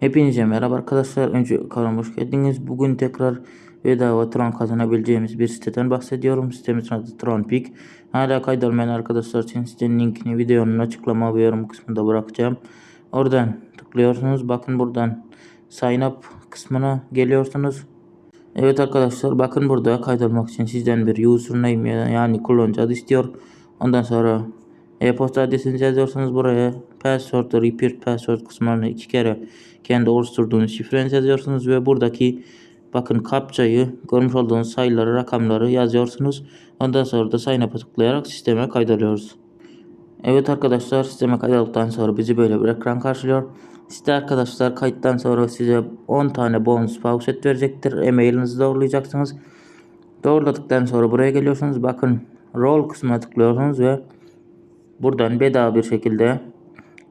Hepinize merhaba arkadaşlar. Önce kanalıma hoş geldiniz. Bugün tekrar bedava Tron kazanabileceğimiz bir siteden bahsediyorum. Sitemizin adı TronPeak. Hala kaydolmayan arkadaşlar için sitenin linkini videonun açıklama ve yorum kısmında bırakacağım. Oradan tıklıyorsunuz. Bakın buradan sign up kısmına geliyorsunuz. Evet arkadaşlar bakın burada kaydolmak için sizden bir username yani kullanıcı adı istiyor. Ondan sonra e-posta adresinizi yazıyorsunuz buraya. Password, repeat password kısımlarına iki kere kendi oluşturduğunuz şifrenizi yazıyorsunuz ve buradaki bakın kapçayı görmüş olduğunuz sayıları, rakamları yazıyorsunuz. Ondan sonra da sign up'a tıklayarak sisteme kaydoluyoruz. Evet arkadaşlar sisteme kaydolduktan sonra bizi böyle bir ekran karşılıyor. Site arkadaşlar kayıttan sonra size 10 tane bonus pauset verecektir. E-mailinizi doğrulayacaksınız. Doğruladıktan sonra buraya geliyorsunuz. Bakın rol kısmına tıklıyorsunuz ve buradan bedava bir şekilde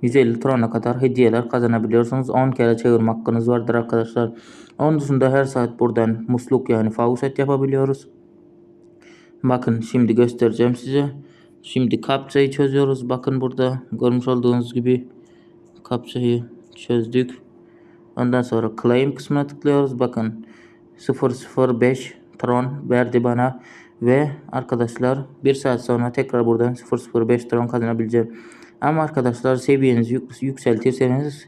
150 trona kadar hediyeler kazanabiliyorsunuz. 10 kere çevirme hakkınız vardır arkadaşlar. Onun dışında her saat buradan musluk yani faucet yapabiliyoruz. Bakın şimdi göstereceğim size. Şimdi kapçayı çözüyoruz. Bakın burada görmüş olduğunuz gibi kapçayı çözdük. Ondan sonra claim kısmına tıklıyoruz. Bakın 005 tron verdi bana ve arkadaşlar bir saat sonra tekrar buradan 005 tron kazanabileceğim. Ama arkadaşlar seviyenizi yük yükseltirseniz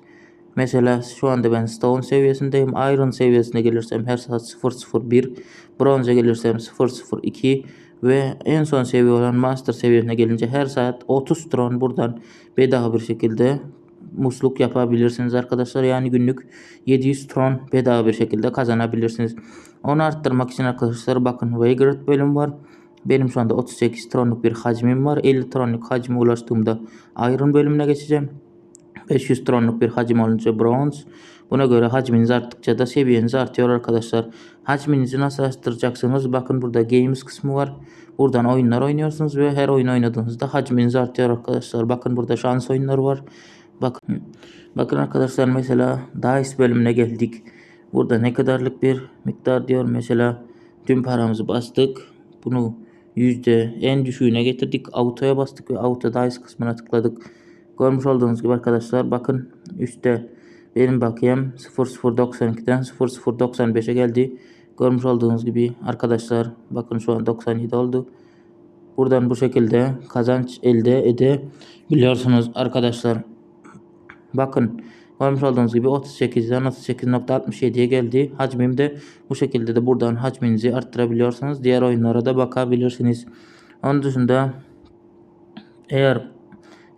mesela şu anda ben stone seviyesindeyim. Iron seviyesine gelirsem her saat 001 bronze gelirsem 002 ve en son seviye olan master seviyesine gelince her saat 30 tron buradan bedava bir şekilde musluk yapabilirsiniz arkadaşlar. Yani günlük 700 tron bedava bir şekilde kazanabilirsiniz. Onu arttırmak için arkadaşlar bakın Vagrant bölüm var. Benim şu anda 38 tronluk bir hacmim var. 50 tronluk hacme ulaştığımda Iron bölümüne geçeceğim. 500 tronluk bir hacim olunca bronz. Buna göre hacminiz arttıkça da seviyeniz artıyor arkadaşlar. Hacminizi nasıl arttıracaksınız? Bakın burada games kısmı var. Buradan oyunlar oynuyorsunuz ve her oyun oynadığınızda hacminiz artıyor arkadaşlar. Bakın burada şans oyunları var. Bakın, bakın arkadaşlar mesela Dice bölümüne geldik. Burada ne kadarlık bir miktar diyor. Mesela tüm paramızı bastık. Bunu yüzde en düşüğüne getirdik. Auto'ya bastık ve Auto Dice kısmına tıkladık. Görmüş olduğunuz gibi arkadaşlar bakın üstte benim bakiyem 0092'den 0095'e geldi. Görmüş olduğunuz gibi arkadaşlar bakın şu an 97 oldu. Buradan bu şekilde kazanç elde edebiliyorsunuz arkadaşlar. Bakın görmüş olduğunuz gibi 38'den 38.67'ye geldi. Hacmim de bu şekilde de buradan hacminizi arttırabiliyorsunuz. Diğer oyunlara da bakabilirsiniz. Onun dışında eğer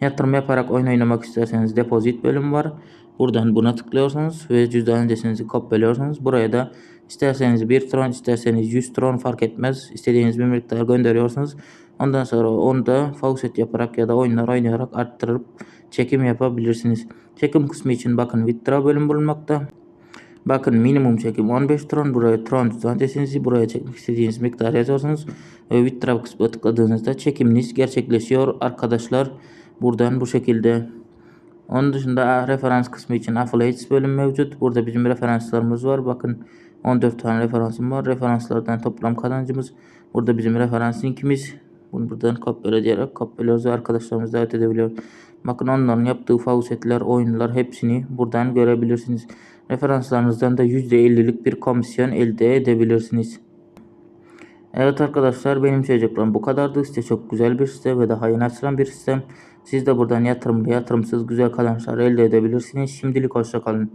yatırım yaparak oyun oynamak isterseniz depozit bölümü var. Buradan buna tıklıyorsunuz ve cüzdan adresinizi kopyalıyorsunuz. Buraya da isterseniz 1 tron isterseniz 100 tron fark etmez. İstediğiniz bir miktar gönderiyorsunuz. Ondan sonra onu da faucet yaparak ya da oyunlar oynayarak arttırıp çekim yapabilirsiniz. Çekim kısmı için bakın withdraw bölüm bulunmakta. Bakın minimum çekim 15 tron. Buraya tron adresinizi buraya çekmek istediğiniz miktar yazıyorsunuz. Ve withdraw kısmına tıkladığınızda çekiminiz gerçekleşiyor arkadaşlar. Buradan bu şekilde. Onun dışında referans kısmı için affiliates bölüm mevcut. Burada bizim referanslarımız var. Bakın 14 tane referansım var. Referanslardan toplam kazancımız. Burada bizim referans. Bunu buradan kopyalayacak kopyalıyoruz ve arkadaşlarımız davet edebiliyor. Bakın onların yaptığı faucetler, oyunlar hepsini buradan görebilirsiniz. Referanslarınızdan da %50'lik bir komisyon elde edebilirsiniz. Evet arkadaşlar benim söyleyeceklerim bu kadardı. Site çok güzel bir site ve daha yeni açılan bir sistem. Siz de buradan yatırımlı yatırımsız güzel kazançlar elde edebilirsiniz. Şimdilik hoşçakalın.